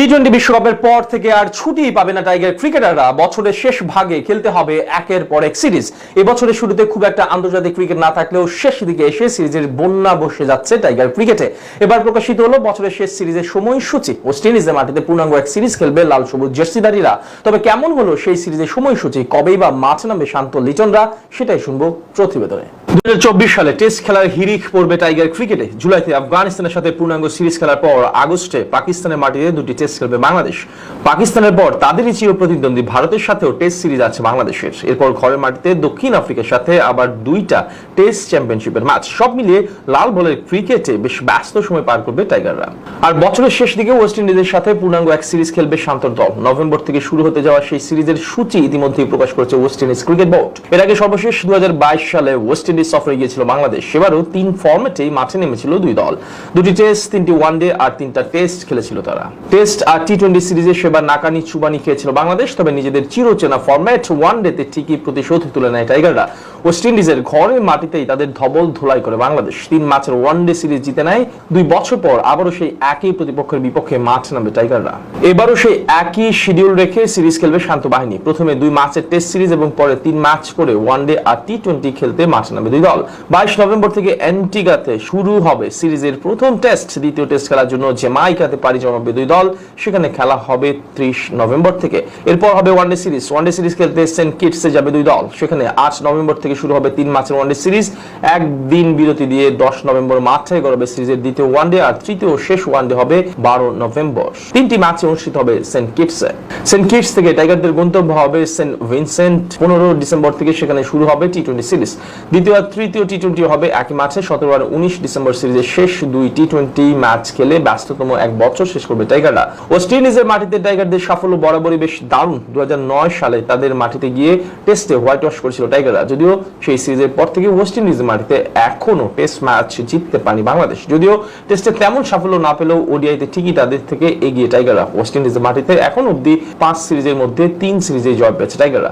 T twenty বিশ্বকাপের পর থেকে আর ছুটি পাবে না টাইগার ক্রিকেটাররা বছরের শেষ ভাগে খেলতে হবে একের পর এক সিরিজ। এবছরের শুরুতে খুব একটা আন্তর্জাতিক ক্রিকেট না থাকলেও শেষ দিকে এসে সিরিজের বন্যা বসে যাচ্ছে টাইগার ক্রিকেটে এবার প্রকাশিত হলো বছরের শেষ সিরিজের সময়সূচি। ওয়েস্ট ইন্ডিজের মাটিতে পূর্ণাঙ্গ এক সিরিজ খেলবে লাল সবুজ জার্সিদারিরা তবে কেমন হলো সেই সিরিজের সময়সূচি? কবেই বা মাঠে নামবে শান্ত লিটনরা? সেটাই শুনব প্রতিবেদনে। দু চব্বিশ সালে টেস্ট খেলার হিরিক পড়বে টাইগার ক্রিকেটে জুলাইতে আফগানিস্তানের সাথে পূর্ণাঙ্গ সিরিজ খেলার পর আগস্টে পাকিস্তানের মাটিতে দুটি টেস্ট খেলবে বাংলাদেশ। পাকিস্তানের পর তাদেরই চির প্রতিদ্বন্দ্বী। ভারতের সাথেও টেস্ট সিরিজ আছে বাংলাদেশের। এরপর ঘরের মাটিতে দক্ষিণ আফ্রিকার সাথে আবার দুইটা টেস্ট চ্যাম্পিয়নশিপের ম্যাচ। সব মিলিয়ে লাল বলের ক্রিকেটে বেশ ব্যস্ত সময় পার করবে টাইগাররা। আর বছরের শেষ দিকে ওয়েস্ট ইন্ডিজের সাথে পূর্ণাঙ্গ এক সিরিজ খেলবে শান্তর দল। নভেম্বর থেকে শুরু হতে যাওয়া সেই সিরিজের সূচি ইতিমধ্যেই প্রকাশ করেছে ওয়েস্ট ইন্ডিজ ক্রিকেট বোর্ড। এর আগে সর্বশেষ দু হাজার বাইশ সালে ওয়েস্ট ইন্ডিজ সফরে গিয়েছিল বাংলাদেশ। সেবারও তিন ফর্মেটেই মাঠে নেমেছিল দুই দল। দুটি টেস্ট, তিনটি ওয়ানডে আর তিনটা টেস্ট খেলেছিল তারা। টেস্ট আর টি টোয়েন্টি সিরিজে সেবার নাকানি চুবানি খেয়েছিল বাংলাদেশ, তবে নিজেদের চিরচেনা ফরম্যাট ওয়ান ডেতে ঠিকই প্রতিশোধ তুলে নেয় টাইগাররা ওয়েস্ট ইন্ডিজের ঘরের মাটিতেই তাদের ধবল ধুলাই করে বাংলাদেশ। তিন ম্যাচের ওয়ানডে সিরিজ জিতে নেয়। দুই বছর পর আবারও সেই একই প্রতিপক্ষের বিপক্ষে মাঠ নামবে টাইগাররা এবারও সেই একই শিডিউল রেখে সিরিজ খেলবে শান্ত বাহিনী। প্রথমে দুই ম্যাচের টেস্ট সিরিজ এবং পরে তিন ম্যাচ করে ওয়ানডে আর টি টোয়েন্টি খেলতে মাঠ নামবে দুই দল। বাইশ নভেম্বর থেকে অ্যান্টিগাতে শুরু হবে সিরিজের প্রথম টেস্ট দ্বিতীয় টেস্ট খেলার জন্য জেমাইকাতে পাড়ি জমাবে দুই দল। সেখানে খেলা হবে ত্রিশ নভেম্বর থেকে। এরপর হবে one day series one day series খেলতে সেন্ট কিটসে যাবে দুই দল। সেখানে আট নভেম্বর থেকে শুরু হবে তিন ম্যাচের ওয়ানডে সিরিজ একদিন বিরতি দিয়ে দশ নভেম্বর মাঠে গড়াবে সিরিজের দ্বিতীয় ওয়ানডে আর তৃতীয় শেষ ওয়ানডে হবে বারো নভেম্বর। তিনটি ম্যাচে অনুষ্ঠিত হবে সেন্ট কিটসে। সেন্ট কিটস থেকে টাইগারদের গন্তব্য হবে সেন্ট ভিনসেন্ট। পনেরো ডিসেম্বর থেকে সেখানে শুরু হবে টি টোয়েন্টি সিরিজ দ্বিতীয় আর তৃতীয় টি টোয়েন্টি হবে একই মাঠে। সতেরো আর উনিশ ডিসেম্বর সিরিজের শেষ দুই টি টোয়েন্টি ম্যাচ খেলে ব্যস্ততম এক বছর শেষ করবে টাইগাররা। ওয়েস্ট ইন্ডিজের মাটিতে টাইগারদের সাফল্য বরাবরই বেশ দারুণ। দু সালে তাদের মাটিতে গিয়ে টেস্টে হোয়াইট ওয়াশ করেছিল টাইগাররা। যদিও সেই সিরিজের পর থেকে ওয়েস্ট ইন্ডিজের মাটিতে এখনও টেস্ট ম্যাচ জিততে পারেনি বাংলাদেশ। যদিও টেস্টে তেমন সাফল্য না পেলেও ওডিআইতে ঠিকই তাদের থেকে এগিয়ে টাইগাররা ওয়েস্ট ইন্ডিজের মাটিতে এখন অব্দি পাঁচ সিরিজের মধ্যে তিন সিরিজে জয় পেয়েছে টাইগাররা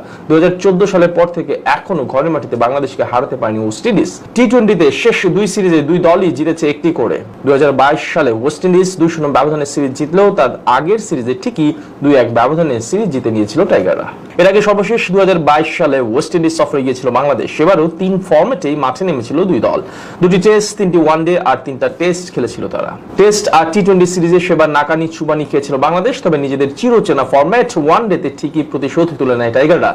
দু সালের পর থেকে এখনও ঘরের মাটিতে বাংলাদেশকে হারাতে পারেনি ওয়েস্ট ইন্ডিজ টি টোয়েন্টিতে শেষ দুই সিরিজে দুই দলই জিতেছে একটি করে। দুই হাজার বাইশ সালে ওয়েস্ট ইন্ডিজ দুই শূন্য ব্যবধানে সিরিজ জিতলেও তার আগের সিরিজে ঠিকই দুই এক ব্যবধানে সিরিজ জিতে নিয়েছিল টাইগাররা এর আগে সর্বশেষ দুই হাজার বাইশ সালে ওয়েস্ট ইন্ডিজ সফরে গিয়েছিল বাংলাদেশ। সেবারও তিন ফর্মেটেই মাঠে নেমেছিল দুই দল। দুটি টেস্ট তিনটি ওয়ানডে আর তিনটা টেস্ট খেলেছিল তারা। টেস্ট আর টি টোয়েন্টি সিরিজে সেবার নাকানি চুবানি খেয়েছিল বাংলাদেশ, তবে নিজেদের চিরচেনা ফরম্যাট ওয়ানডেতে ঠিকই প্রতিশোধ তুলে নেয় টাইগাররা